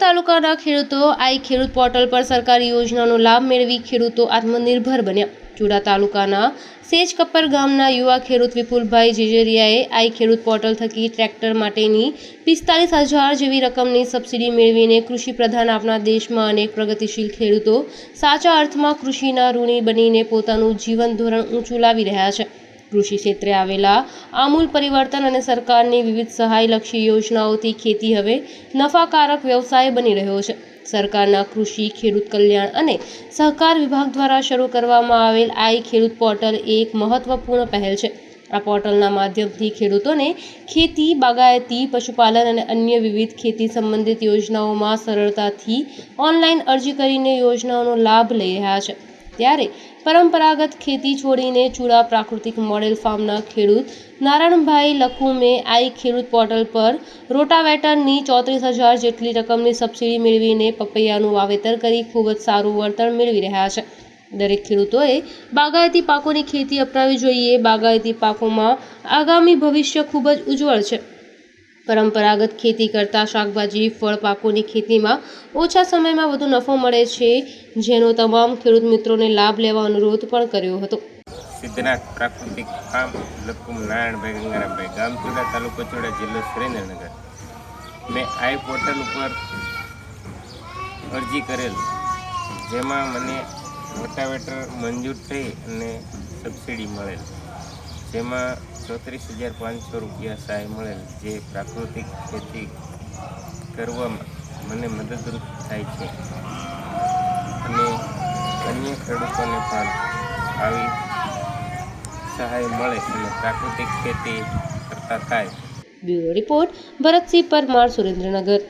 તાલુકાના ખેડૂતો આઈ ખેડૂત પોર્ટલ પર સરકારી યોજનાનો લાભ મેળવી ખેડૂતો આત્મનિર્ભર બન્યા. ચુડા તાલુકાના સેજ કપ્પર ગામના યુવા ખેડૂત વિપુલભાઈ જેજરિયાએ આઈ ખેડૂત પોર્ટલ થકી ટ્રેક્ટર માટેની પિસ્તાલીસ હજાર જેવી રકમની સબસિડી મેળવીને કૃષિ પ્રધાન આપણા દેશમાં અનેક પ્રગતિશીલ ખેડૂતો સાચા અર્થમાં કૃષિના ઋણી બનીને પોતાનું જીવન ધોરણ ઊંચું લાવી રહ્યા છે. કૃષિ ક્ષેત્રે આવેલા આમૂલ પરિવર્તન અને સરકારની વિવિધ સહાયલક્ષી યોજનાઓથી ખેતી હવે નફાકારક વ્યવસાય બની રહ્યો છે. સરકારના કૃષિ, ખેડૂત કલ્યાણ અને સહકાર વિભાગ દ્વારા શરૂ કરવામાં આવેલ આઈ ખેડૂત પોર્ટલ એક મહત્વપૂર્ણ પહેલ છે. આ પોર્ટલના માધ્યમથી ખેડૂતોને ખેતી, બાગાયતી, પશુપાલન અને અન્ય વિવિધ ખેતી સંબંધિત યોજનાઓમાં સરળતાથી ઓનલાઈન અરજી કરીને યોજનાઓનો લાભ લઈ રહ્યા છે. ત્યારે પરંપરાગત ખેતી છોડીને ચૂડા પ્રાકૃતિક મોડેલ ફાર્મના ખેડૂત નારાયણભાઈ લખુમે આઈ ખેડૂત પોર્ટલ પર રોટાવેટરની ચોત્રીસ હજાર જેટલી રકમની સબસિડી મેળવીને પપૈયાનું વાવેતર કરી ખૂબ જ સારું વળતર મેળવી રહ્યા છે. દરેક ખેડૂતોએ બાગાયતી પાકોની ખેતી અપનાવવી જોઈએ. બાગાયતી પાકોમાં આગામી ભવિષ્ય ખૂબ જ ઉજ્જવળ છે. પરંપરાગત ખેતી કરતાં શાકભાજી, ફળ પાકોની ખેતીમાં ઓછા સમયમાં વધુ નફો મળે છે, જેનો તમામ ખેડૂત મિત્રોને લાભ લેવા અનુરોધ પણ કર્યો હતો. સિદ્ધનાથ પ્રાકૃતિક ફાર્મ લકુમ નારાયણભાઈ ગંગારામભાઈ ગામ ચુડા તાલુકો ચોડા જિલ્લો સુરેન્દ્રનગર. મેં આઈ પોર્ટલ ઉપર અરજી કરેલ, જેમાં મને રોટાવેટર મંજૂર થઈ અને સબસિડી મળેલ. જેમાં ચોત્રીસ હજાર પાંચસો રૂપિયા સહાય મળેલ, જે પ્રાકૃતિક ખેતી કરવામાં મને મદદરૂપ થાય છે. અને અન્ય ખેડૂતોને પણ આવી સહાય મળે અને પ્રાકૃતિક ખેતી કરતા થાય. Bureau report, Bharatsinh Parmar, Surendranagar.